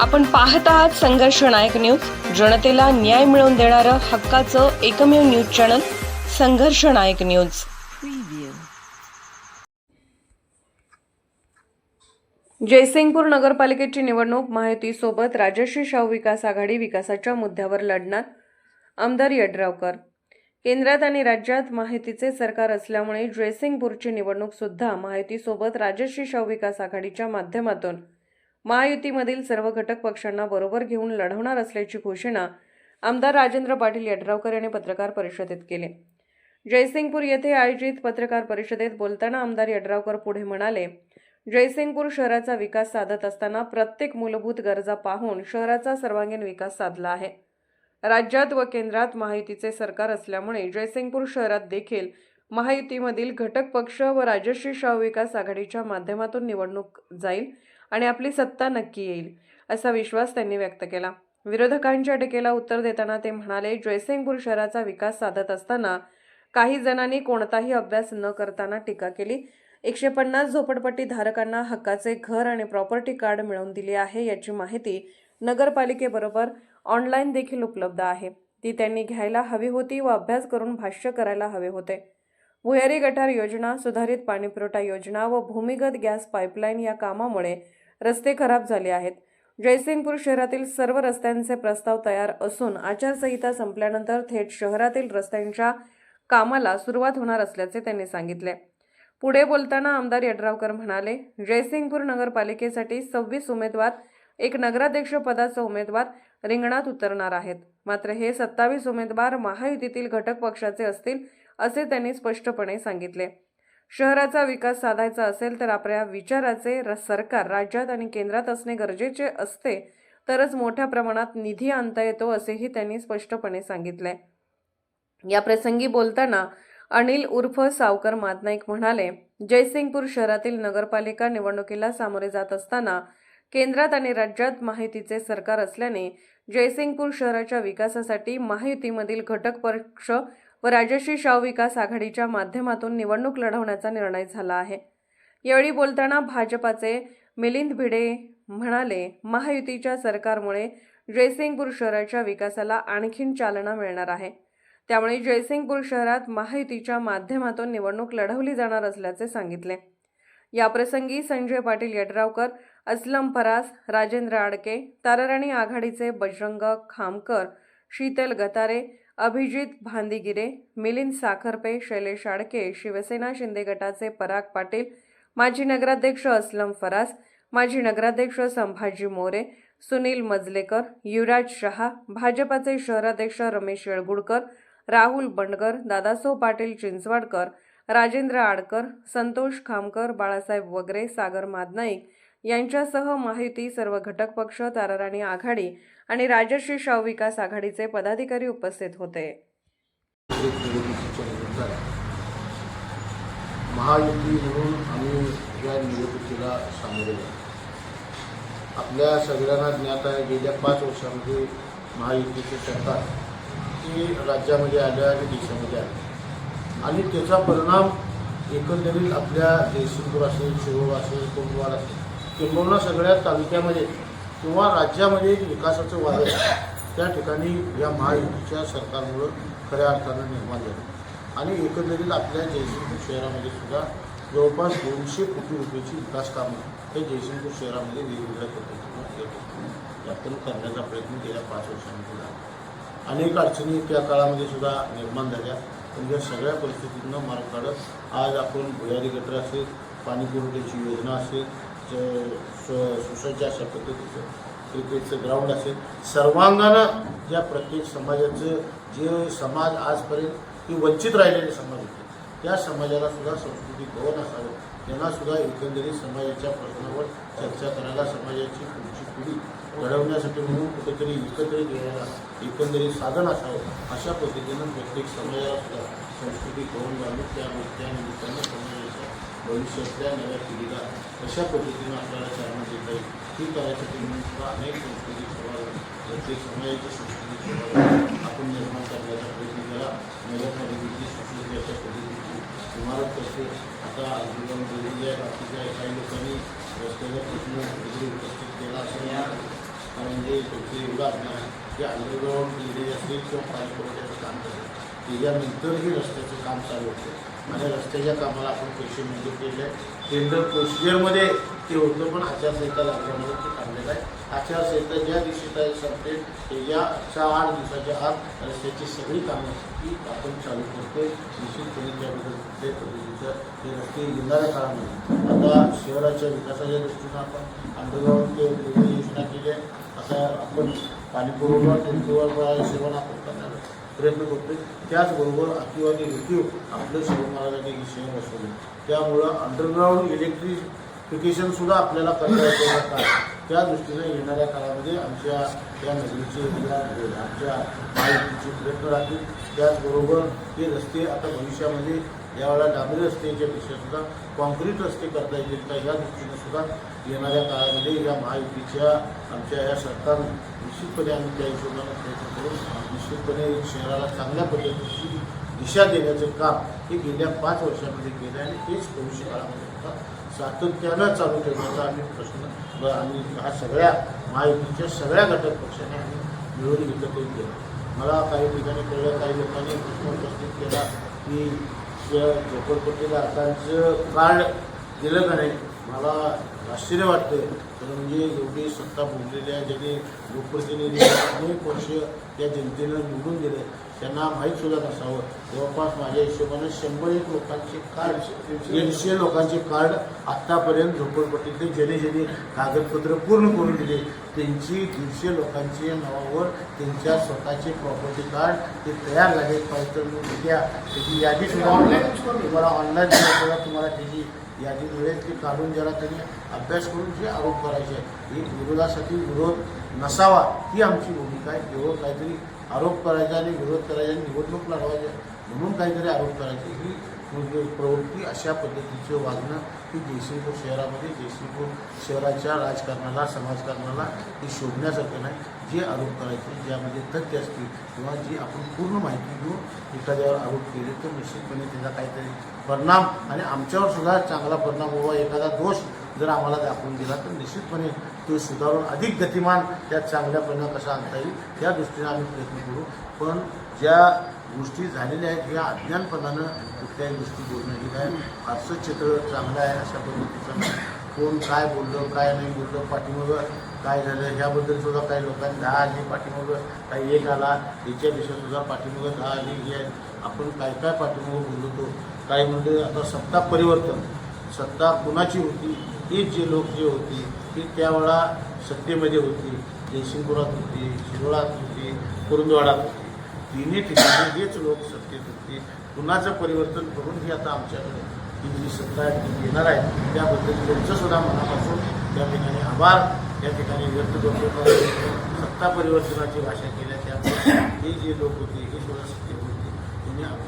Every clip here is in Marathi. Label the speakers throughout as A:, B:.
A: आपण पाहत आहात संघर्ष नायक न्यूज. जनतेला न्याय मिळवून देणारं हक्काचं एकमेव न्यूज चॅनल संघर्ष नायक न्यूज. जयसिंगपूर नगरपालिकेची निवडणूक महायुतीसोबत राजश्री शाहू विकास आघाडी विकासाच्या मुद्द्यावर लढणार आमदार यड्रावकर. केंद्रात आणि राज्यात माहितीचे सरकार असल्यामुळे जयसिंगपूरची निवडणूक सुद्धा महायुतीसोबत राजश्री शाहू विकास आघाडीच्या माध्यमातून महायुतीमधील सर्व घटक पक्षांना बरोबर घेऊन लढवणार असल्याची घोषणा आमदार राजेंद्र पाटील यड्रावकर यांनी पत्रकार परिषदेत केली. जयसिंगपूर येथे आयोजित पत्रकार परिषदेत बोलताना आमदार यड्रावकर पुढे म्हणाले जयसिंगपूर शहराचा विकास साधत असताना प्रत्येक मूलभूत गरजा पाहून शहराचा सर्वांगीण विकास साधला आहे. राज्यात व केंद्रात महायुतीचे सरकार असल्यामुळे जयसिंगपूर शहरात देखील महायुतीमधील घटक पक्ष व राजश्री शाहू विकास आघाडीच्या माध्यमातून निवडणूक जाईल आणि आपली सत्ता नक्की येईल असा विश्वास त्यांनी व्यक्त केला. विरोधकांच्या टीकेला उत्तर देताना ते म्हणाले जयसिंगपूर शहराचा विकास साधत असताना काही जणांनी कोणताही अभ्यास न करताना टीका केली. एकशे पन्नास झोपडपट्टी धारकांना हक्काचे घर आणि प्रॉपर्टी कार्ड मिळवून दिले आहे याची माहिती नगरपालिकेबरोबर ऑनलाईन देखील उपलब्ध आहे. ती त्यांनी घ्यायला हवी होती व अभ्यास करून भाष्य करायला हवे होते. भुयारी गटार योजना सुधारित पाणीपुरवठा योजना व भूमिगत गॅस पाईपलाईन या कामामुळे रस्ते खराब झाले आहेत. जयसिंगपूर शहरातील सर्व रस्त्यांचे प्रस्ताव तयार असून आचारसंहिता संपल्यानंतर थेट शहरातील रस्त्यांच्या कामाला सुरुवात होणार असल्याचे त्यांनी सांगितले. पुढे बोलताना आमदार यड्रावकर म्हणाले जयसिंगपूर नगरपालिकेसाठी सव्वीस उमेदवार एक नगराध्यक्ष पदाचा उमेदवार रिंगणात उतरणार आहेत. मात्र हे सत्तावीस उमेदवार महायुतीतील घटक पक्षाचे असतील असे त्यांनी स्पष्टपणे सांगितले. शहराचा विकास साधायचा असेल तर आपल्या विचाराचे र- सरकार राज्यात आणि केंद्रात असणे गरजेचे असते. तरच मोठ्या प्रमाणात निधी आणता येतो असेही त्यांनी स्पष्टपणे सांगितले. या प्रसंगी बोलताना अनिल उर्फ सावकर मातनाईक म्हणाले जयसिंगपूर शहरातील नगरपालिका निवडणुकीला सामोरे जात असताना केंद्रात आणि राज्यात माहितीचे सरकार असल्याने जयसिंगपूर शहराच्या विकासासाठी महायुतीमधील घटक पक्ष व राजश्री शाहू विकास आघाडीच्या माध्यमातून निवडणूक लढवण्याचा निर्णय झाला आहे. यावेळी बोलताना भाजपाचे मिलिंद भिडे म्हणाले महायुतीच्या सरकारमुळे जयसिंगपूर शहराच्या विकासाला आणखीन चालना मिळणार आहे. त्यामुळे जयसिंगपूर शहरात महायुतीच्या माध्यमातून निवडणूक लढवली जाणार असल्याचे सांगितले. याप्रसंगी संजय पाटील यड्रावकर असलम फरास राजेंद्र आडके ताराराणी आघाडीचे बजरंग खामकर शीतल गतारे अभिजित भांदिगिरे मिलिंद साखरपे शैलेश आडके शिवसेना शिंदे गटाचे पराग पाटील माजी नगराध्यक्ष असलम फरास माजी नगराध्यक्ष संभाजी मोरे सुनील मजलेकर युवराज शहा भाजपाचे शहराध्यक्ष रमेश येळगुडकर राहुल बंडकर दादासो पाटील चिंचवाडकर राजेंद्र आडकर संतोष खामकर बाळासाहेब वगरे सागर मादनाईक यांच्यासह महायुती सर्व घटक पक्ष ताराराणी आघाडी आणि राजश्री शाहू विकास आघाडीचे पदाधिकारी उपस्थित होते.
B: महायुती म्हणून आम्ही या निवडणुकीला सामोरे आपल्या सगळ्यांना ज्ञात आहे गेल्या पाच वर्षामध्ये महायुतीचे सरकार ती राज्यामध्ये आल्या आणि देशामध्ये आले आणि त्याचा परिणाम एकंदरीत आपल्या जयसिंगपूर असेल शिरोळ असेल कोंडवाड असेल किंबहुना सगळ्या तालुक्यामध्ये किंवा राज्यामध्ये एक विकासाचं वादळ त्या ठिकाणी या महायुतीच्या सरकारमुळं खऱ्या अर्थानं निर्माण झालं. आणि एकंदरीत आपल्या जयसिंगपूर शहरामध्ये सुद्धा जवळपास दोनशे कोटी रुपयाची विकास कामं हे जयसिंगपूर शहरामध्ये वेगवेगळ्या पद्धतीनं आपण करण्याचा प्रयत्न गेल्या पाच वर्षांमध्ये झाला अनेक अडचणी त्या काळामध्ये सुद्धा निर्माण झाल्या. पण या सगळ्या परिस्थितींना मार्ग काढत आज आपण भुयारी गटर असेल पाणी पुरवठ्याची योजना असेल सुसज्ज अशा पद्धतीचं क्रिकेटचं ग्राउंड असेल सर्वांगानं ज्या प्रत्येक समाजाचं जे समाज आजपर्यंत ही वंचित राहिलेले समाज होते त्या समाजाला सुद्धा संस्कृती भवन असावं. त्यांना सुद्धा एकंदरीत समाजाच्या प्रश्नावर चर्चा करायला समाजाची पुढची पिढी घडवण्यासाठी म्हणून कुठेतरी एकत्रित यायला एकंदरीत साधन असावं अशा पद्धतीनं प्रत्येक समाजाला सुद्धा संस्कृती भवन घालून त्या त्या समाज भविष्यातल्या नव्या पिढीला कशा पद्धतीनं आपल्याला चालना देता येईल ही करायसाठी म्हणून सुद्धा अनेक संस्कृती सभा प्रत्येक समाजाची संस्कृती सभा आपण निर्माण करण्याचा प्रयत्न केला. नगरपालिकेची सुसज्ज अशा पद्धतीची इमारत असते. आता आजीवन केलेली आहे. बाकीच्या काही लोकांनी रस्त्याचा प्रश्न उपस्थित केला असं या म्हणजे तुमचे एवढा असणार आहे. की अंडरग्राऊंड बिल्डिंग असतील किंवा पाणी पुरवठ्याचं काम करेल केल्यानंतरही रस्त्याचं काम चालू होतं. आणि रस्त्याच्या कामाला आपण पैसे मंजूर केले. टेंडर प्रोसिजरमध्ये ते होतं पण आचारसंहिता लागल्यामुळे ते थांबलेलं आहे. आचारसंहिता ज्या दिवशी काय संपेल त्याच्या आठ दिवसाच्या आत रस्त्याची सगळी कामं ही आपण चालू करतोय. निश्चितपणे त्याबद्दल कुठल्याही पद्धतीचं हे रस्ते येणाऱ्या काळामध्ये. आता शहराच्या विकासाच्या दृष्टीनं आपण अंडरग्राऊंड ते योजना केली आहे. आता आपण पाणीपुरवठा पुरवठा सेवा सेवन आपण करणार प्रयत्न करतोय. त्याचबरोबर अतिवादी आणि आपलं शिव महाराजांनी विषय बसवले. त्यामुळं अंडरग्राऊंड इलेक्ट्रिफिकेशन सुद्धा आपल्याला करता येतं या त्या दृष्टीने येणाऱ्या काळामध्ये आमच्या या नगरीचे होईल. आमच्या माहितीचे प्रयत्न राहतील. त्याचबरोबर हे रस्ते आता भविष्यामध्ये यावेळेला डांबरी रस्त्याच्या पेक्षा सुद्धा कॉन्क्रीट रस्ते करता येतील. का या दृष्टीने सुद्धा येणाऱ्या काळामध्ये या महायुतीच्या आमच्या या सरकारनं निश्चितपणे आम्ही त्या हिशोबाने प्रयत्न करून निश्चितपणे शहराला चांगल्या पद्धतीची दिशा देण्याचं काम हे गेल्या पाच वर्षामध्ये केलं आहे आणि तेच भविष्य काळामध्ये होता सातत्यानं चालू ठेवण्याचा आम्ही प्रश्न आम्ही हा सगळ्या महायुतीच्या सगळ्या घटक पक्षाने आम्ही मिळून एकत्रित केलं. मला काही ठिकाणी कळलं काही लोकांनी प्रश्न उपस्थित केला की त्या झोपडपट्टी धारकांचं कार्ड दिलं का नाही? मला आश्चर्य वाटतं तर म्हणजे एवढी सत्ता भोगलेली आहे ज्यांनी लोकप्रतिनिधी अनेक वर्ष त्या जनतेनं निवडून दिले त्यांना माहीत सुद्धा नसावं. जवळपास माझ्या हिशोबानं शंभर एक लोकांचे कार्ड दीडशे लोकांचे कार्ड आत्तापर्यंत झोपडपट्टीतले ज्याने ज्याने कागदपत्र पूर्ण करून दिले. त्यांची दीडशे लोकांच्या नावावर त्यांच्या स्वतःचे प्रॉपर्टी कार्ड ते तयार झाले. पाहिजे तर मग त्याची यादी सुद्धा तुम्हाला ऑनलाईन सुद्धा तुम्हाला त्याची यादी मिळेल ती काढून जरा त्यांनी अभ्यास करून जे आरोप करायचे आहे एक विरोधासाठी विरोध नसावा ही आमची भूमिका आहे. केवळ काहीतरी आरोप करायचा आणि विरोध करायचा आणि निवडणूक लढवायच्या म्हणून काहीतरी आरोप करायचे. ही प्रवृत्ती अशा पद्धतीचं वागणं की जयसिंगपूर शहरामध्ये जयसिंगपूर शहराच्या राजकारणाला समाजकारणाला ते शोधण्यासारखं नाही. जे आरोप करायचे ज्यामध्ये तथ्य असतील किंवा जी आपण पूर्ण माहिती घेऊन एखाद्यावर आरोप केले तर निश्चितपणे त्याचा काहीतरी परिणाम आणि आमच्यावर सुद्धा चांगला परिणाम व्हावा एखादा दोष जर आम्हाला दाखवून दिला तर निश्चितपणे ते सुधारून अधिक गतिमान त्यात चांगल्यापणे कसा आणता येईल या दृष्टीने आम्ही प्रयत्न करू. पण ज्या गोष्टी झालेल्या आहेत या अज्ञानपणानं कुठल्याही गोष्टी बोलणं हे काय फारसं चित्र चांगलं आहे अशा पद्धतीचं कोण काय बोललं काय नाही बोललं पाठीमागं काय झालं ह्याबद्दल सुद्धा काही लोकांनी दहा आली पाठीमागं काही एक आला याच्यापेक्षा सुद्धा पाठीमागं दहा आली हे आहे. आपण काय काय पाठीमागं बोललो होतो म्हणजे आता सत्ता परिवर्तन. सत्ता कुणाची होती? हे जे लोक जे होती ती त्यावेळा सत्तेमध्ये होती जयसिंगपुरात होती शिरोळात होती कुरुंदवाडात होती. तिन्ही ठिकाणी हेच लोक सत्तेत होते. कुणाचं परिवर्तन करून ही आता आमच्याकडे ही जी सत्ता आहे येणार आहे. त्याबद्दल त्यांचंसुद्धा मनापासून त्या ठिकाणी आभार या ठिकाणी व्यक्त करतो. सत्ता परिवर्तनाची भाषा केल्या त्यामुळे हे जे लोक होते हे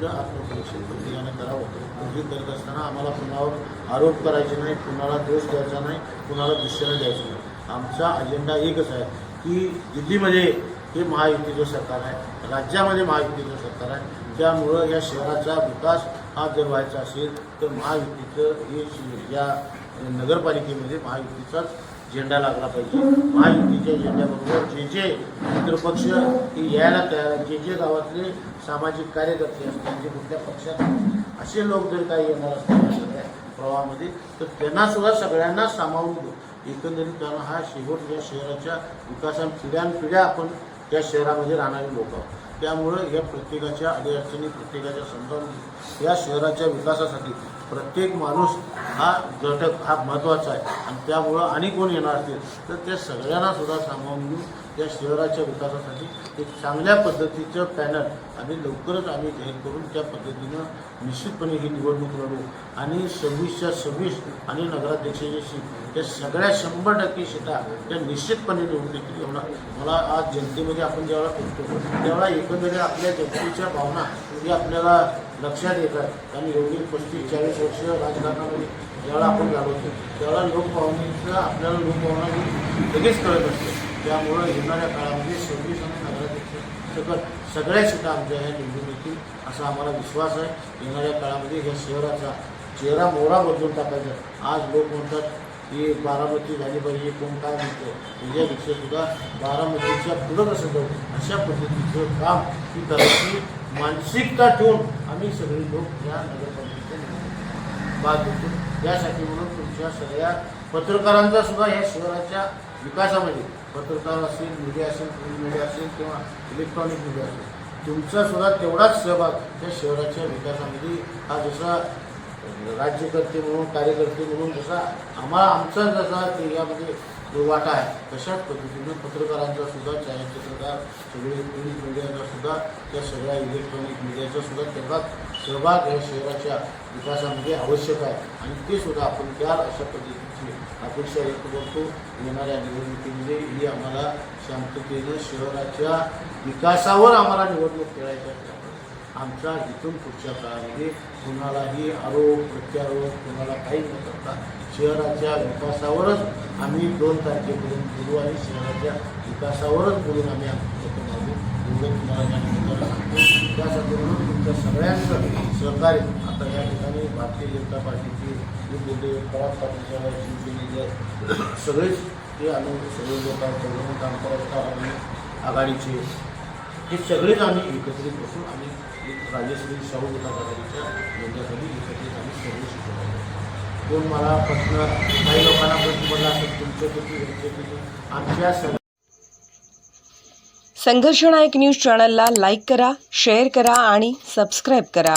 B: त्यांनी आपलं आत्मपरीक्षण प्रत्येकाने करावं. हे करत असताना आम्हाला कुणावर आरोप करायचे नाही कुणाला दोष द्यायचा नाही कुणाला दुसऱ्याला द्यायचं नाही. आमचा अजेंडा एकच आहे की दिल्लीमध्ये हे महायुतीचं सरकार आहे राज्यामध्ये महायुतीचं सरकार आहे. त्यामुळं या शहराचा विकास हा जर व्हायचा असेल तर महायुतीचं हे या नगरपालिकेमध्ये महायुतीचाच झेंडा लागला पाहिजे. महायुतीच्या झेंड्याबरोबर जे जे मित्रपक्ष हे यायला तयार आहेत जे जे गावातले सामाजिक कार्यकर्ते असतील जे कुठल्या पक्षात असे लोक जर काही येणार असतील सगळ्या प्रवाहामध्ये तर त्यांना सुद्धा सगळ्यांना सामावून घेऊ एकंदरीत त्यांना हा शेवट या शहराच्या विकासात पिढ्यानपिढ्या आपण त्या शहरामध्ये राहणारे लोक आहोत. त्यामुळं या प्रत्येकाच्या अडीअडचणी प्रत्येकाच्या समजावून या शहराच्या विकासासाठी प्रत्येक माणूस हा घटक हा महत्त्वाचा आहे. आणि त्यामुळं आणि कोण येणार असतील तर त्या सगळ्यांना सुद्धा सामावून घेऊन या शहराच्या विकासासाठी एक चांगल्या पद्धतीचं पॅनल आम्ही लवकरच आम्ही जाहीर करून त्या पद्धतीनं निश्चितपणे ही निवडणूक लढू. आणि सव्वीसच्या सव्वीस आणि नगराध्यक्षाची सीट या सगळ्या शंभर टक्के सीटा त्या निश्चितपणे निवडून एवढा मला आज जनतेमध्ये आपण ज्यावेळेला करतो त्यावेळेला एकंदरीत आपल्या जनतेच्या भावना ही आपल्याला लक्षात येतात. आणि एवढी पस्तीस चाळीस वर्ष राजकारणामध्ये ज्यावेळेला आपण घालवतो त्यावेळेला लोकभावनेचं आपल्याला लोकभावना ही लगेच कळत असते. त्यामुळं येणाऱ्या काळामध्ये सव्वीस आणि नगराध्यक्ष सकट सगळ्या सीटा आमच्या ह्या निवडून येतील असा आम्हाला विश्वास आहे. येणाऱ्या काळामध्ये या शहराचा चेहरा मोहरा बदलून टाकायचा. आज लोक म्हणतात की बारामती झाली पाहिजे कोण काय म्हणतो? त्याच्यापेक्षा सुद्धा बारामतीच्या पुढं कसं जाऊ? अशा पद्धतीचं काम ही करायची मानसिकता ठेवून आम्ही सगळे लोक या नगरपालिकेच्या भाग घेतो यासाठी म्हणून तुमच्या सगळ्या पत्रकारांचा सुद्धा या शहराच्या विकासामध्ये पत्रकार असेल मीडिया असेल प्रिंट मीडिया असेल किंवा इलेक्ट्रॉनिक मीडिया असेल तुमचा सुद्धा तेवढाच सहभाग त्या शहराच्या विकासामध्ये हा जसा राज्यकर्ते म्हणून कार्यकर्ते म्हणून जसा आम्हाला आमचा जसा यामध्ये जो वाटा आहे तशाच पद्धतीनं पत्रकारांचा सुद्धा छायाचित्रकार सगळे प्रिंट मीडियाचा सुद्धा त्या सगळ्या इलेक्ट्रॉनिक मीडियाचा सुद्धा तेवढाच सहभाग या शहराच्या विकासामध्ये आवश्यक आहे. आणि ते सुद्धा आपण त्या अशा पद्धतीची अपेक्षा व्यक्त करतो. येणाऱ्या निवडणुकीमध्ये ही आम्हाला शांततेनं शहराच्या विकासावर आम्हाला निवडणूक खेळायच्या आमचा इथून पुढच्या काळामध्ये कुणालाही आरोप प्रत्यारोप कुणाला काही न करता शहराच्या विकासावरच आम्ही दोन तारखेपर्यंत बोलू आणि शहराच्या विकासावरच बोलून आम्ही आमचं मागू एवढं तुम्हाला या सांगतो. त्यासाठी म्हणून तुमच्या सगळ्यांचं सहकार्य आता या ठिकाणी भारतीय जनता पार्टीचे जे बोलले पराग पाटील शिवसेनेचे सगळेच ते आम्ही सगळे लोक काम करत आम्ही आघाडीचे हे सगळेच आम्ही एकत्रित बसून आम्ही एक राजश्री शाहू विकास यांच्यासाठी एकत्रित आम्ही सगळे शिकवले कोण मला प्रश्न काही लोकांना प्रश्न पडला असेल तुमच्या किती यांच्या किती आमच्या सगळ्या
A: संघर्षनायक न्यूज चॅनलला लाईक करा शेअर करा आणि सबस्क्राईब करा.